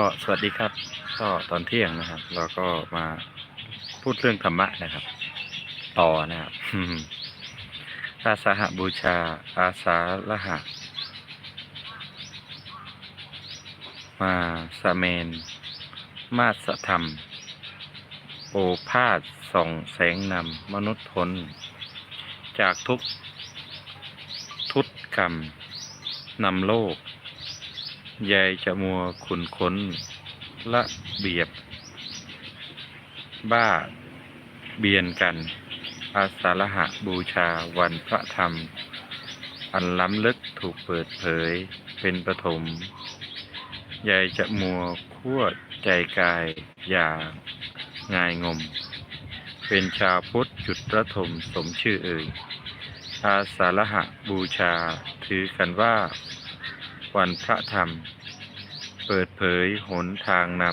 ก็สวัสดีครับ ก็ตอนเที่ยงนะครับ เราก็มาพูดเรื่องธรรมะนะครับ ต่อนะครับอาสาหบูชา อาสาละหะ มาสเมน มาสธรรม โอภาสส่องแสงนำ มนุษย์พ้น จากทุกทุตกรรมนำโลก ยายจะมัวขุนค้นละเบียบ บ้าเบียนกัน อาสาฬหะบูชาวันพระธรรม อันล้ำลึกถูกเปิดเผยเป็นปฐมยายจะมัวขั้วใจกายอย่างงายงม เป็นชาวพุทธจุดระทมสมชื่อเอ่ยอาสาฬหะบูชาถือกันว่า วันพระธรรม เปิดเผยหนทางน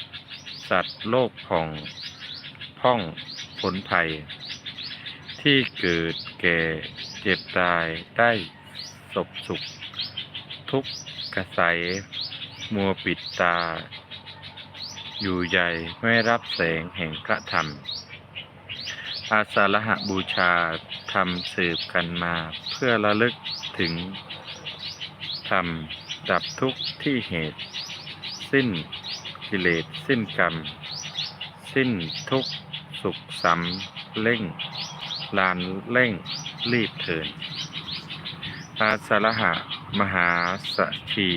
ำสัตว์โลกผ่องพ่องผลภัย ที่เกิดแก่เจ็บตายได้ศพสุข ทุกข์กระใสมัวปิดตา อยู่ใหญ่ไม่รับแสงแห่งพระธรรม อาสาฬหบูชาทำสืบกันมาเพื่อระลึกถึง รม ดับทุกข์ที่เหตุ สิ้นกิเลสสิ้นกรรม สิ้นทุกข์สุขสำเร่ง ลานเร่งรีบเถินอาสาฬหะ มหาสชี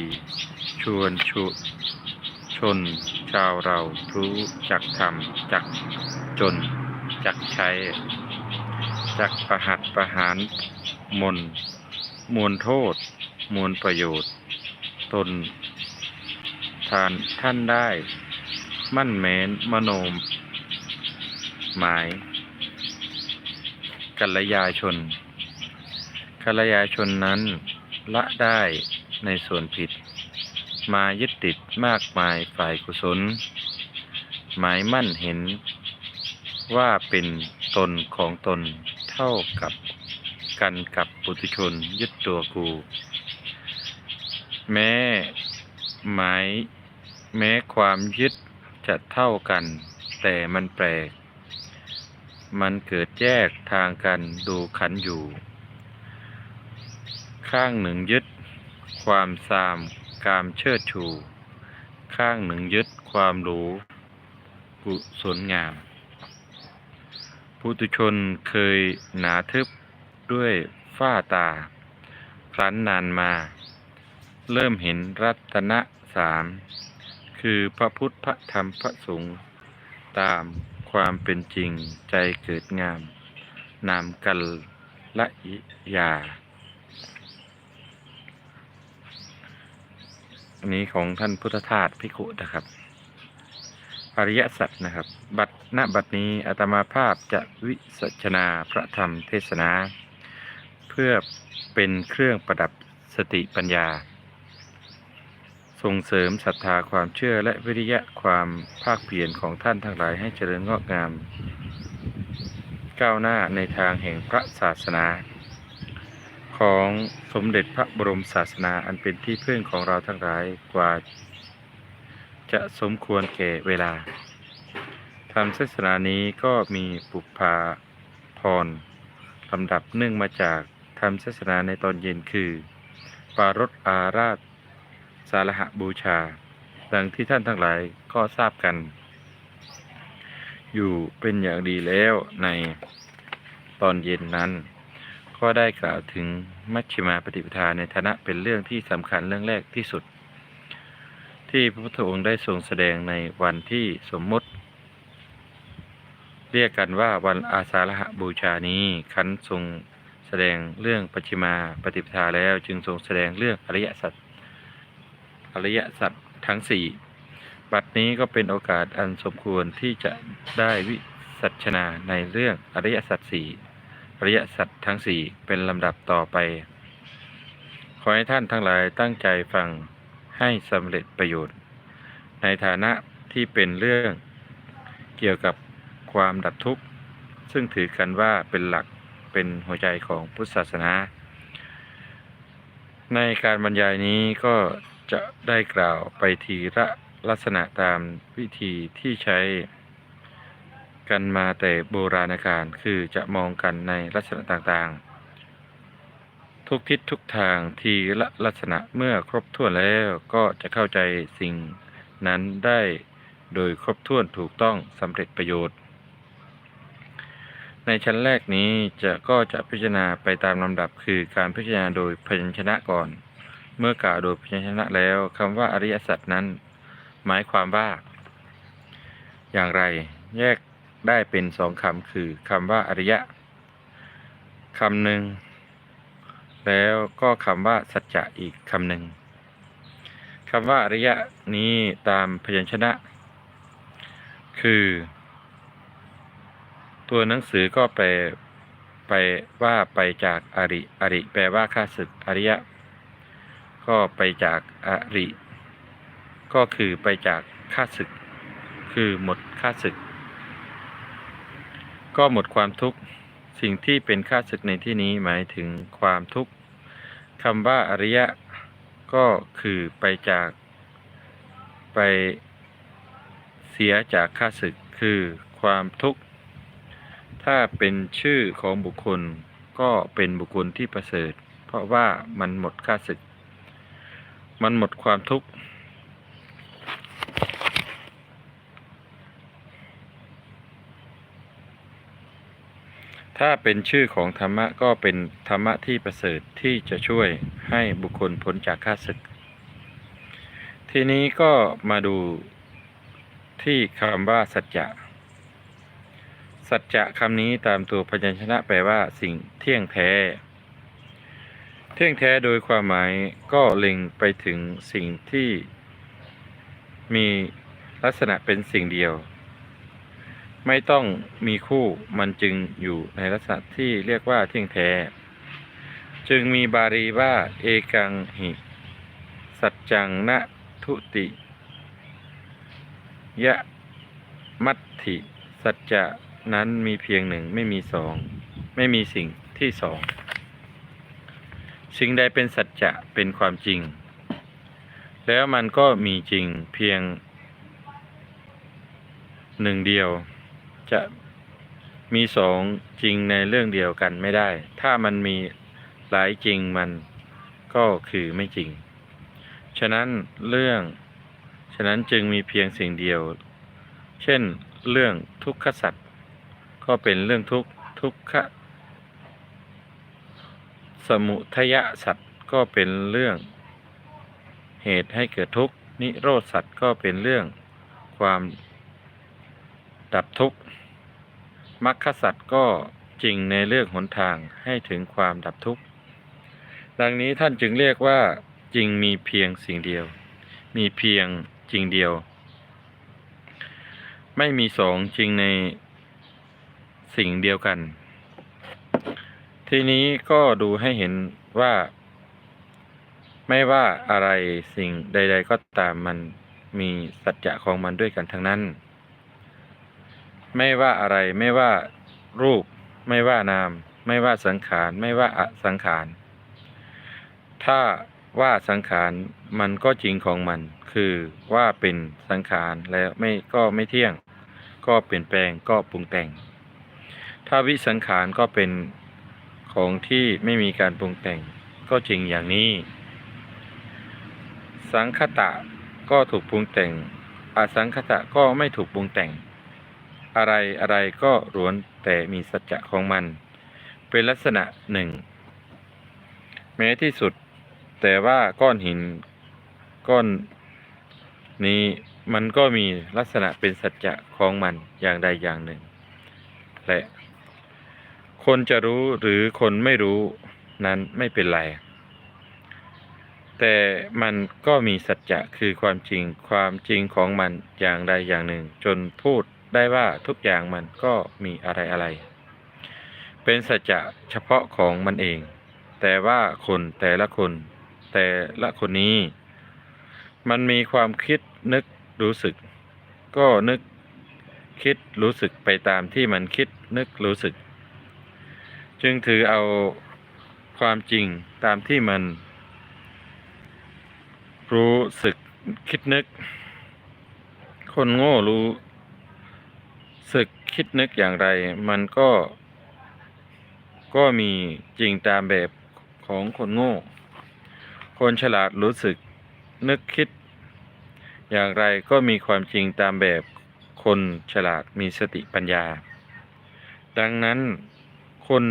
ชวนชุชน ชาวเรารู้จักธรรมจักจน จักใช้ จักประหัตประหารมนมวลโทษ มวลประโยชน์ ตน ทานท่านได้ มั่นแม้นมโนม หมาย กัลยาชน กัลยาชนนั้น ละได้ในส่วนผิด มายึดติดมากมายฝ่ายกุศล หมายมั่นเห็น ว่าเป็นตนของตนเท่ากับกันกับปุถุชนยึดตัวกู แม้หมายแม้ความยึดจะเท่ากัน แต่มันแปลก มันเกิดแยกทางกันดูขันอยู่ ข้างหนึ่งยึด ความสามกามเชิดชู ข้างหนึ่งยึดความรู้กุศลงามปุตุชนเคยหนาทึบด้วยฝ้าตาครั้นนานมา เริ่มเห็นรัตนะสามคือพระพุทธพระธรรมพระสงฆ์ตามความเป็นจริงใจเกิดงาม นามกันละอิยา อันนี้ของท่านพุทธทาสพิคุนะครับ อริยสัจนะครับ บัดณบัดนี้อาตมาภาพจะวิสัชนาพระธรรมเทศนา เพื่อเป็นเครื่องประดับสติปัญญา ส่งเสริมศรัทธาความเชื่อและวิริยะความภาคเพียรของท่านทั้งหลายให้เจริญงอกงาม ก้าวหน้าในทางแห่งพระศาสนา ของสมเด็จพระบรมศาสนาอันเป็นที่พึ่งของเราทั้งหลายกว่า จะสมควรแก่เวลาธรรมเทศนานี้ก็มีปุพาพรลำดับเนื่องมาจากธรรมเทศนาในตอนเย็นคือ ปารถอาราธ สารหบูชา ดังที่ท่านทั้งหลายก็ทราบกัน อยู่เป็นอย่างดีแล้วในตอนเย็นนั้น ก็ได้กล่าวถึงมัชฌิมาปฏิปทาในฐานะเป็นเรื่องที่สำคัญเรื่องแรกที่สุด ที่พระพุทธองค์ได้ทรงแสดงในวันที่สมมติ เรียกกันว่าวันอาสาฬหบูชานี้ขันทรงแสดงเรื่องปัจฉิมาปฏิปทาแล้วจึงทรงแสดงเรื่องอริยสัจ อริยสัจทั้งสี่บัดนี้ก็เป็นโอกาสอันสมควรที่จะได้วิสัชนาในเรื่องอริยสัจสี่อริยสัจทั้งสี่เป็นลำดับต่อไป ขอให้ท่านทั้งหลายตั้งใจฟังให้สำเร็จประโยชน์ ในฐานะที่เป็นเรื่องเกี่ยวกับความดับทุกข์ ซึ่งถือกันว่าเป็นหลักเป็นหัวใจของพุทธศาสนา ในการบรรยายนี้ก็ จะได้กล่าวไปทีละลักษณะตามวิธีที่ใช้กันมาแต่โบราณกาลคือจะมองกันในลักษณะต่างๆ ทุกทิศทุกทางทีละลักษณะเมื่อครบถ้วนแล้วก็จะเข้าใจสิ่งนั้นได้โดยครบถ้วนถูกต้องสำเร็จประโยชน์ ในชั้นแรกนี้จะก็จะพิจารณาไปตามลำดับคือการพิจารณาโดยพยัญชนะก่อน เมื่อกล่าวโดยพยัญชนะแล้วคำว่าอริยสัจนั้น หมายความว่า อย่างไรแยกได้เป็นสองคำคือคำว่าอริยะคำหนึ่งแล้วก็คำว่าสัจจะอีกคำหนึ่งคำว่าอริยะนี้ตามพยัญชนะ คือ ตัวหนังสือก็แปลไปว่าไปจากอริ อริ แปลว่าข้าศึก อริยะ ก็ไปจากอริ ก็คือไปจากข้าศึก คือหมดข้าศึก ก็หมดความทุกข์สิ่งที่เป็นข้าศึกในที่นี้หมายถึงความทุกข์คำว่าอริยะ ก็คือไปจากไปเสียจากข้าศึกคือความทุกข์ ถ้าเป็นชื่อของบุคคลก็เป็นบุคคลที่ประเสริฐ เพราะว่ามันหมดข้าศึก มันหมดความทุกข์ ถ้าเป็นชื่อของธรรมะก็เป็นธรรมะที่ประเสริฐที่จะช่วยให้บุคคลพ้นจากข้าศึก ทีนี้ก็มาดูที่คำว่าสัจจะ สัจจะคำนี้ตามตัวพยัญชนะแปลว่าสิ่งเที่ยงแท้ เที่ยงแท้โดยความหมายก็เล็งไปถึงสิ่งที่มีลักษณะเป็นสิ่งเดียว ไม่ต้องมีคู่มันจึงอยู่ในลักษณะที่เรียกว่าเที่ยงแท้ จึงมีบาลีว่าเอกังหิ สัจจังนะทุติ ยะมัตถิ สัจจะนั้นมีเพียงหนึ่งไม่มีสอง ไม่มีสิ่งที่สอง สิ่งใดเป็นสัจจะเป็นความจริง แล้วมันก็มีจริงเพียงหนึ่งเดียว จะมีสองจริงในเรื่องเดียวกันไม่ได้ ถ้ามันมีหลายจริงมันก็คือไม่จริง ฉะนั้นเรื่อง ฉะนั้นจึงมีเพียงสิ่งเดียว เช่น เรื่องทุกขสัตว์ก็เป็นเรื่องทุกทุกข สมุทยสัตว์ก็เป็นเรื่อง เหตุให้เกิดทุกข์ นิโรธสัตว์ก็เป็นเรื่องความดับทุกข์มรรคสัตว์ก็จริงในเรื่องหนทางให้ถึงความดับทุกข์ ดังนี้ท่านจึงเรียกว่าจริงมีเพียงสิ่งเดียว มีเพียงจริงเดียว ไม่มีสองจริงในสิ่งเดียวกัน ทีนี้ก็ดูให้เห็นว่า ไม่ว่าอะไรสิ่งใด ๆ ก็ตามมันมีสัจจะของมันด้วยกันทั้งนั้น ไม่ว่าอะไรไม่ว่ารูป ไม่ว่านาม ไม่ว่าสังขาร ไม่ว่าอสังขาร ถ้าว่าสังขารมันก็จริงของมัน คือว่าเป็นสังขารแล้วไม่ก็ไม่เที่ยง ก็เปลี่ยนแปลงก็ปรุงแต่ง ถ้าวิสังขารก็เป็น ของที่ไม่มีการปรุงแต่งก็จริงอย่างนี้ สังคตะก็ถูกปรุงแต่ง อสังคตะก็ไม่ถูกปรุงแต่ง อะไรอะไรก็ล้วนแต่มีสัจจะของมัน เป็นลักษณะหนึ่ง แม้ที่สุด แต่ว่าก้อนหินก้อนนี้มันก็มีลักษณะเป็นสัจจะของมันอย่างใดอย่างหนึ่งและ คนจะรู้หรือคนไม่รู้นั้นไม่เป็นไร แต่มันก็มีสัจจะคือความจริงความจริงของมันอย่างใดอย่างหนึ่ง จนพูดได้ว่าทุกอย่างมันก็มีอะไรอะไร เป็นสัจจะเฉพาะของมันเอง แต่ว่าคนแต่ละคน แต่ละคนนี้ มันมีความคิดนึกรู้สึก ก็นึกคิดรู้สึกไปตามที่มันคิดนึกรู้สึก จึงถือเอาความจริงตามที่มัน รู้สึกคิดนึก คนโง่รู้สึกคิดนึกอย่างไร มันก็ ก็มีจริงตามแบบของคนโง่ คนฉลาดรู้สึกนึกคิด อย่างไรก็มีความจริงตามแบบคนฉลาดมีสติปัญญา ดังนั้นคน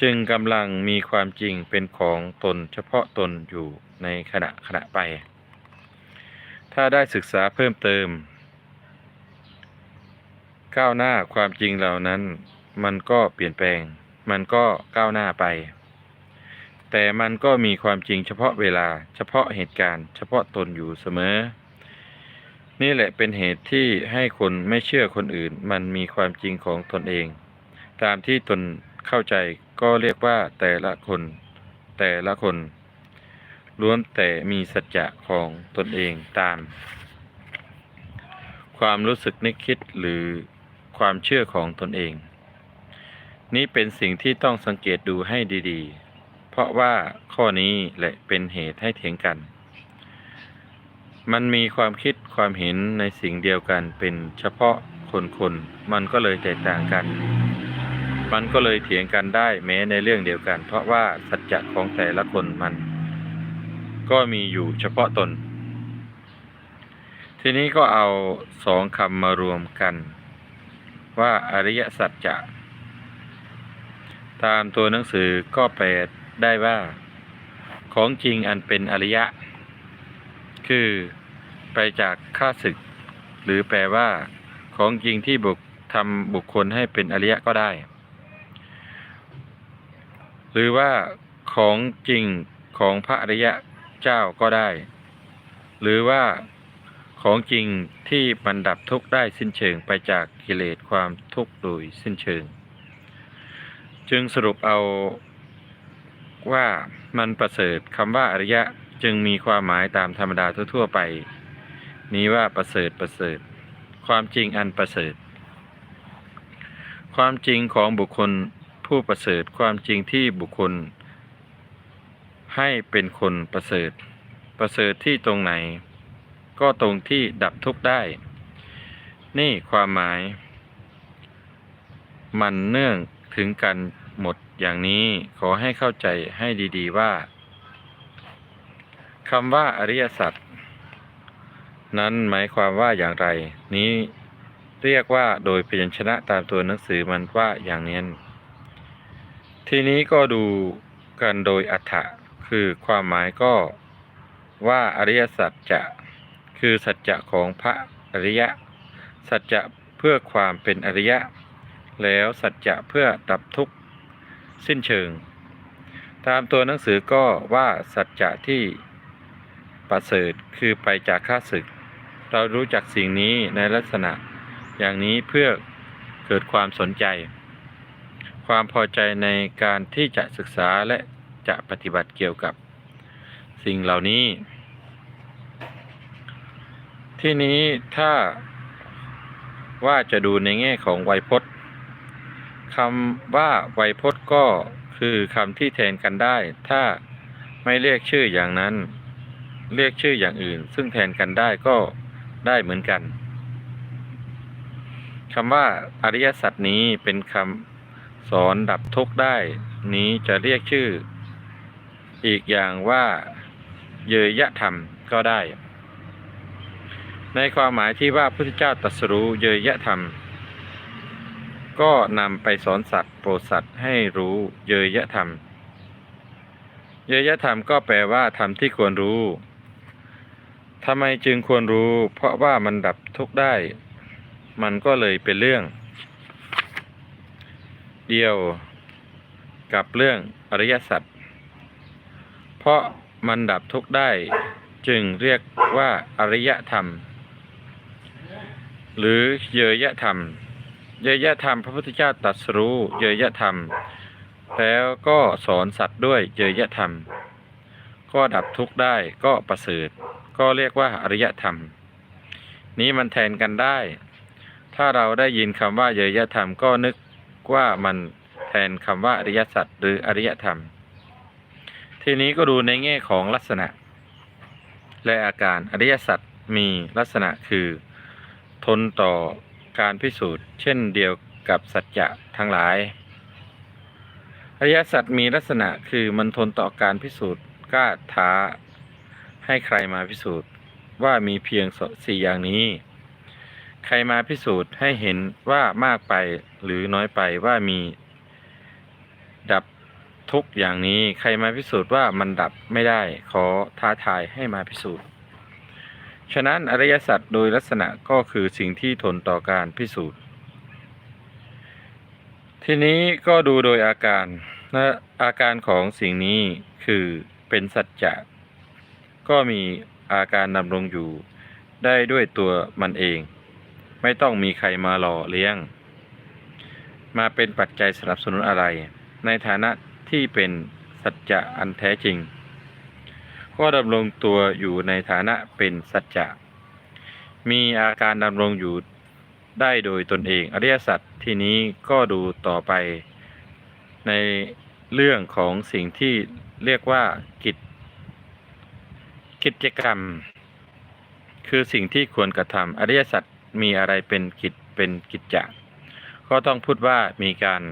จึงกำลังมีความจริงเป็นของตนเฉพาะตนอยู่ในขณะขณะไป ถ้าได้ศึกษาเพิ่มเติม ก้าวหน้าความจริงเหล่านั้น มันก็เปลี่ยนแปลง มันก็ก้าวหน้าไป แต่มันก็มีความจริงเฉพาะเวลาเฉพาะเหตุการณ์ เฉพาะตนอยู่เสมอ นี่แหละเป็นเหตุที่ให้คนไม่เชื่อคนอื่น มันมีความจริงของตนเอง ตามที่ตนเข้าใจ ก็เรียกว่าแต่ละคน แต่ละคนล้วนแต่มีสัจจะของตนเองตาม ความรู้สึกนึกคิดหรือความเชื่อของตนเอง นี่เป็นสิ่งที่ต้องสังเกตดูให้ดีๆ เพราะว่าข้อนี้แหละเป็นเหตุให้เถียงกัน มันมีความคิดความเห็นในสิ่งเดียวกันเป็นเฉพาะคนคนๆมันก็เลยแตกต่างกัน มันก็เลยเถียงกันได้แม้ในเรื่องเดียวกัน เพราะว่าสัจจะของแต่ละคนมัน ก็มีอยู่เฉพาะตน ทีนี้ก็เอาสองคำมารวมกัน ว่าอริยสัจจะ ตามตัวหนังสือก็แปลได้ว่า ของจริงอันเป็นอริยะ คือไปจากข้าศึก หรือแปลว่า ของจริงที่บุคทำบุคคลให้เป็นอริยะก็ได้ หรือว่าของจริงของพระอริยะเจ้าก็ได้ หรือว่าของจริงที่มันดับทุกข์ได้สิ้นเชิงไปจากกิเลสความทุกข์โดยสิ้นเชิง จึงสรุปเอาว่ามันประเสริฐคำว่าอริยะจึงมีความหมายตามธรรมดาทั่ว ๆ ไป นี้ว่าประเสริฐประเสริฐ ความจริงอันประเสริฐ ความจริงของบุคคล ผู้ประเสริฐความจริงที่บุคคล ให้เป็นคนประเสริฐ ประเสริฐที่ตรงไหน ก็ตรงที่ดับทุกข์ได้ นี่ความหมาย มันเนื่องถึงกันหมดอย่างนี้ขอให้เข้าใจให้ดีๆว่าคำว่าอริยสัจนั้นหมายความว่าอย่างไร นี้เรียกว่าโดยพยัญชนะตามตัวหนังสือมันว่าอย่างนี้ ทีนี้ก็ดูกันโดยอัฏฐะคือความหมายก็ว่าอริยสัจจะคือสัจจะของพระอริยะ สัจจะเพื่อความเป็นอริยะ แล้วสัจจะเพื่อดับทุกข์สิ้นเชิง ตามตัวหนังสือก็ว่าสัจจะที่ประเสริฐคือไปจากข้าศึก เรารู้จักสิ่งนี้ในลักษณะอย่างนี้เพื่อเกิดความสนใจ ความพอใจในการที่จะศึกษาและจะปฏิบัติเกี่ยวกับสิ่งเหล่านี้ ที่นี้ถ้าว่าจะดูในแง่ของไวยพจน์คำว่าไวยพจน์ก็คือคำที่แทนกันได้ ถ้าไม่เรียกชื่ออย่างนั้น เรียกชื่ออย่างอื่น ซึ่งแทนกันได้ก็ได้เหมือนกันคำว่าอริยสัจนี้เป็นคำ สอนดับทุกข์ได้ นี้จะเรียกชื่อ อีกอย่างว่าเยยะธรรมก็ได้ ในความหมายที่ว่าพระพุทธเจ้าตรัสรู้เยยะธรรม ก็นำไปสอนสัตว์โปรดสัตว์ให้รู้เยยะธรรม เยยะธรรมก็แปลว่าธรรมที่ควรรู้ทำไมจึงควรรู้ เพราะว่ามันดับทุกข์ได้ มันก็เลยเป็นเรื่อง เดียวกับเรื่องอริยสัจ เพราะมันดับทุกข์ได้จึงเรียกว่าอริยธรรม หรือเยยธรรม เยยธรรม พระพุทธเจ้าตรัสรู้เยยธรรม แล้วก็สอนสัตว์ด้วยเยยธรรม ก็ดับทุกข์ได้ก็ประเสริฐก็เรียกว่าอริยธรรม นี้มันแทนกันได้ ถ้าเราได้ยินคำว่าเยยธรรมก็นึก ว่ามันแทนคำว่าอริยสัจหรืออริยธรรม ทีนี้ก็ดูในแง่ของลักษณะ และอาการอริยสัจมีลักษณะคือ ทนต่อการพิสูจน์ เช่นเดียวกับสัจจะทั้งหลาย อริยสัจมีลักษณะคือมันทนต่อการพิสูจน์กล้าท้า ให้ใครมาพิสูจน์ว่ามีเพียงสสี่อย่างนี้ ใครมาพิสูจน์ให้เห็นว่ามากไป หรือน้อยไปว่ามี ดับทุกอย่างนี้ใครมาพิสูจน์ว่ามันดับไม่ได้ขอท้าทายให้มาพิสูจน์ ฉะนั้นอริยสัจโดยลักษณะก็คือสิ่งที่ทนต่อการพิสูจน์ ทีนี้ก็ดูโดยอาการและอาการของสิ่งนี้คือเป็นสัจจะก็มีอาการดำรงอยู่ได้ด้วยตัวมันเอง ไม่ต้องมีใครมาหล่อเลี้ยง มาเป็นปัจจัยสนับสนุนอะไร ในฐานะที่เป็นสัจจะอันแท้จริง ก็ดำรงตัวอยู่ในฐานะเป็นสัจจะ มีอาการดำรงอยู่ได้โดยตนเองอริยสัจที่นี้ก็ดูต่อไป ในเรื่องของสิ่งที่เรียกว่ากิจ กิจกรรม คือสิ่งที่ควรกระทำอริยสัจมีอะไรเป็นกิจเป็นกิจจะ ก็ต้องพูดว่ามีการ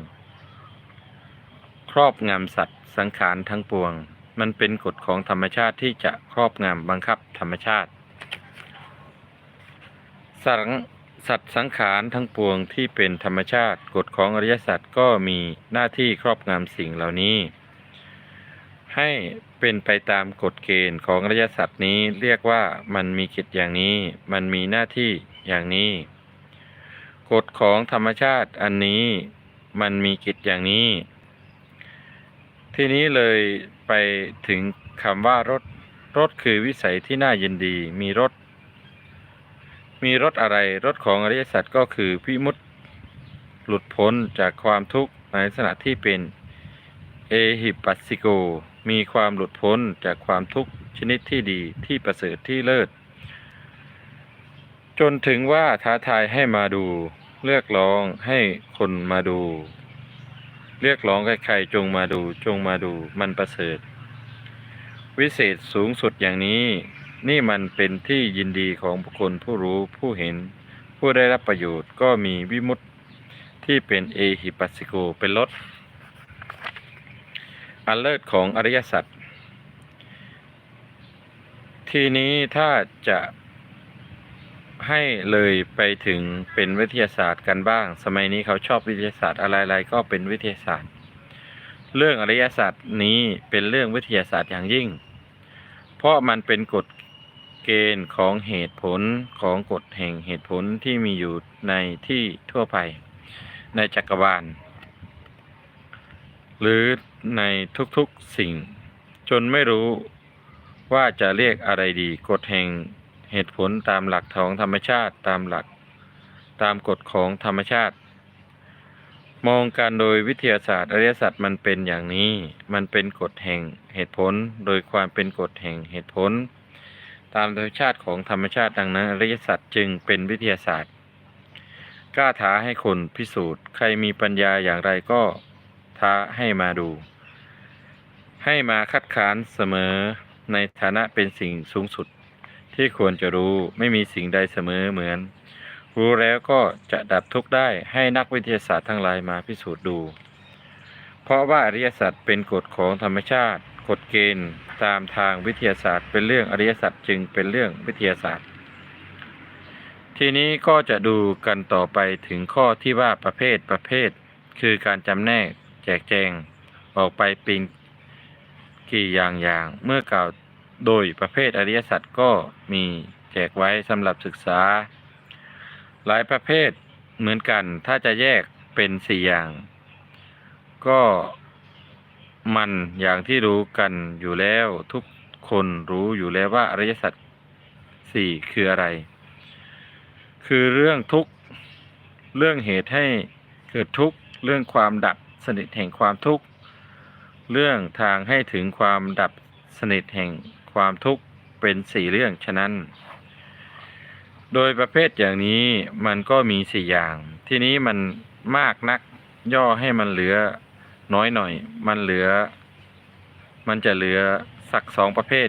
ครอบงำสัตว์สังขารทั้งปวง มันเป็นกฎของธรรมชาติที่จะครอบงำบังคับธรรมชาติ สังสัตว์สังขารทั้งปวงที่เป็นธรรมชาติกฎของอริยสัจก็มีหน้าที่ครอบงำสิ่งเหล่านี้ ให้เป็นไปตามกฎเกณฑ์ของอริยสัจนี้เรียกว่ามันมีกิจอย่างนี้ มันมีหน้าที่อย่างนี้ กฎของธรรมชาติอันนี้มันมีกิจอย่างนี้ ทีนี้เลยไปถึงคำว่ารถ รถคือวิสัยที่น่ายินดี มีรถ มีรถอะไร รถของอริยสัจก็คือพิมุตติหลุดพ้นจากความทุกข์ในลักษณะที่เป็นเอหิปัสสิโก มีความหลุดพ้นจากความทุกข์ชนิดที่ดีที่ประเสริฐที่เลิศ จนถึงว่าท้าทายให้มาดู เรียกร้องให้คนมาดู เรียกร้องใครๆจงมาดู จงมาดูมันประเสริฐ วิเศษสูงสุดอย่างนี้ นี่มันเป็นที่ยินดีของบุคคลผู้รู้ผู้เห็น ผู้ได้รับประโยชน์ก็มีวิมุตติที่เป็นเอหิปัสสิโกเป็นรถอันเลิศของอริยสัจทีนี้ถ้าจะ ให้เลยไปถึงเป็นวิทยาศาสตร์กันบ้าง สมัยนี้เขาชอบวิทยาศาสตร์อะไรๆก็เป็นวิทยาศาสตร์ เรื่องอริยศาสตร์นี้เป็นเรื่องวิทยาศาสตร์อย่างยิ่ง เพราะมันเป็นกฎเกณฑ์ของเหตุผลของกฎแห่งเหตุผลที่มีอยู่ในที่ทั่วไป ในจักรวาล หรือในทุกๆสิ่ง จนไม่รู้ว่าจะเรียกอะไรดีกฎแห่ง เหตุผลตามหลักของธรรมชาติตามหลัก ตามกฎของธรรมชาติ มองการโดยวิทยาศาสตร์อริยสัจมันเป็นอย่างนี้ มันเป็นกฎแห่งเหตุผล โดยความเป็นกฎแห่งเหตุผล ตามธรรมชาติของธรรมชาติดังนั้นอริยสัจจึงเป็นวิทยาศาสตร์กล้าท้าให้คนพิสูจน์ ใครมีปัญญาอย่างไรก็ท้าให้มาดู ให้มาคัดค้านเสมอในฐานะเป็นสิ่งสูงสุด ที่ควรจะรู้ไม่มีสิ่งใดเสมอเหมือน รู้แล้วก็จะดับทุกข์ได้ให้นักวิทยาศาสตร์ทั้งหลายมาพิสูจน์ดู เพราะว่าอริยสัจเป็นกฎของธรรมชาติกฎเกณฑ์ตามทางวิทยาศาสตร์ เป็นเรื่องอริยสัจจึงเป็นเรื่องวิทยาศาสตร์ ทีนี้ก็จะดูกันต่อไปถึงข้อที่ว่าประเภทประเภท คือการจำแนกแจกแจงออกไปเป็นกี่อย่างอย่างเมื่อกล่าว โดยประเภทอริยสัจก็มีแจกไว้สำหรับศึกษา หลายประเภทเหมือนกันถ้าจะแยกเป็นสี่อย่าง ก็มันอย่างที่รู้กันอยู่แล้วทุกคนรู้อยู่แล้วว่าอริยสัจสี่คืออะไร คือเรื่องทุกเรื่องเหตุให้เกิดทุกเรื่องความดับสนิทแห่งความทุกข์ เรื่องทางให้ถึงความดับสนิทแห่ง ความทุกข์เป็นสี่เรื่องฉะนั้น โดยประเภทอย่างนี้มันก็มีสี่อย่าง ทีนี้มันมากนักย่อให้มันเหลือน้อยหน่อย มันเหลือ มันจะเหลือสักสองประเภท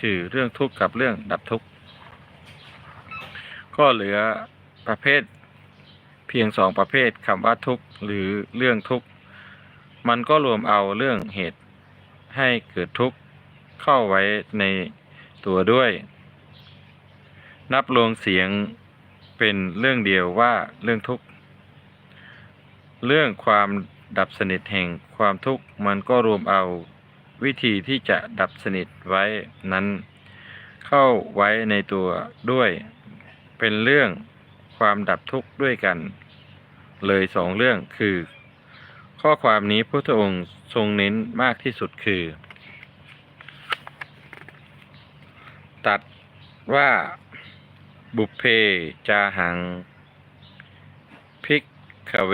คือเรื่องทุกข์กับเรื่องดับทุกข์ ก็เหลือประเภทเพียงสองประเภทคำว่าทุกข์หรือเรื่องทุกข์ มันก็รวมเอาเรื่องเหตุให้เกิดทุกข์ เข้าไว้ในตัวด้วย นับรวมเสียงเป็นเรื่องเดียวว่าเรื่องทุกข์ เรื่องความดับสนิทแห่งความทุกข์มันก็รวมเอาวิธีที่จะดับสนิทไว้นั้น เข้าไว้ในตัวด้วย เป็นเรื่องความดับทุกข์ด้วยกัน เลยสองเรื่องคือ ข้อความนี้พระพุทธองค์ทรงเน้นมากที่สุดคือ ตัดว่าบุพเพจาหัง พิกขเว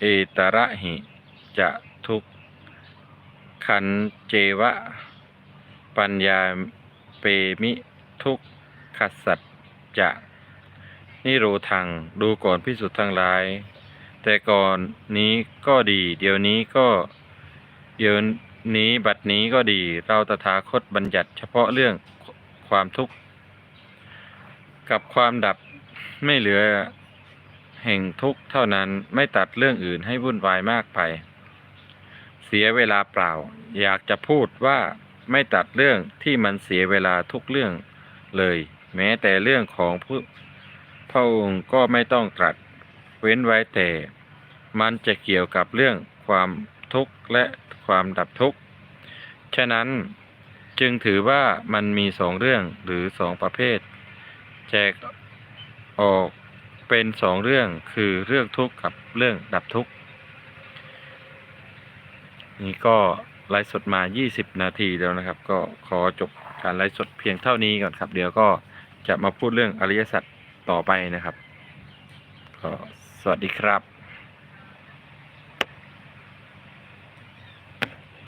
เอตระหิ จะทุกขันเจวะ ปัญญาเปมิทุกขัสสัจจะนิโรธัง ดูก่อนพิสุทธ์ทั้งหลาย แต่ก่อนนี้ก็ดี เดี๋ยวนี้ก็เดี๋ยวนี้บัดนี้ก็ดี เราตถาคตบัญญัติเฉพาะเรื่อง ความทุกข์ กับความดับไม่เหลือแห่งทุกข์เท่านั้นไม่ตัดเรื่องอื่นให้วุ่นวายมากไป เสียเวลาเปล่า อยากจะพูดว่าไม่ตัดเรื่องที่มันเสียเวลาทุกเรื่องเลย แม้แต่เรื่องของผู้พระองค์ก็ไม่ต้องตรัส เว้นไว้แต่ มันจะเกี่ยวกับเรื่องความทุกข์และความดับทุกข์ ฉะนั้น จึงถือว่ามันมีสองเรื่องหรือสองประเภท แจกออกเป็นสองเรื่องคือเรื่องทุกข์กับเรื่องดับทุกข์ นี่ก็ไลฟ์สดมา 20 นาทีแล้วนะครับ ก็ขอจบการไลฟ์สดเพียงเท่านี้ก่อนครับ เดี๋ยวก็จะมาพูดเรื่องอริยสัจต่อไปนะครับก็สวัสดีครับ